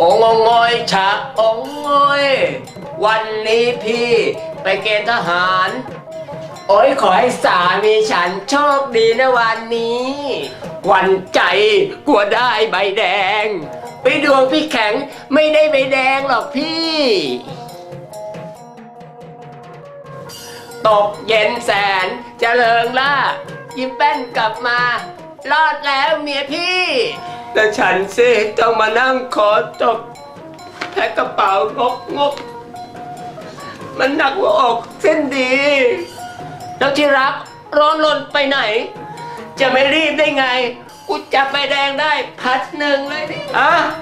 องค์งอยฉะองงอยวันนี้พี่ไปเกณฑ์ทหาร โอ้ยขอให้สามีฉันโชคดีนะวันนี้ วันใจกลัวได้ใบแดง ไปดวงพี่แข็งไม่ได้ใบแดงหรอกพี่ ตกเย็นแสนเจริญล่ายิ้มแป้นกลับมา รอดแล้วเมียพี่ แต่ฉันสิต้องมานั่งขอจบแพ็คกระเป๋างกงก มันหนักหัวอกเส้นดี แล้วที่รักร้อนรนไปไหน จะไม่รีบได้ไง กูจับใบแดงได้พัดหนึ่งเลยนี่อะโอ้ยเวน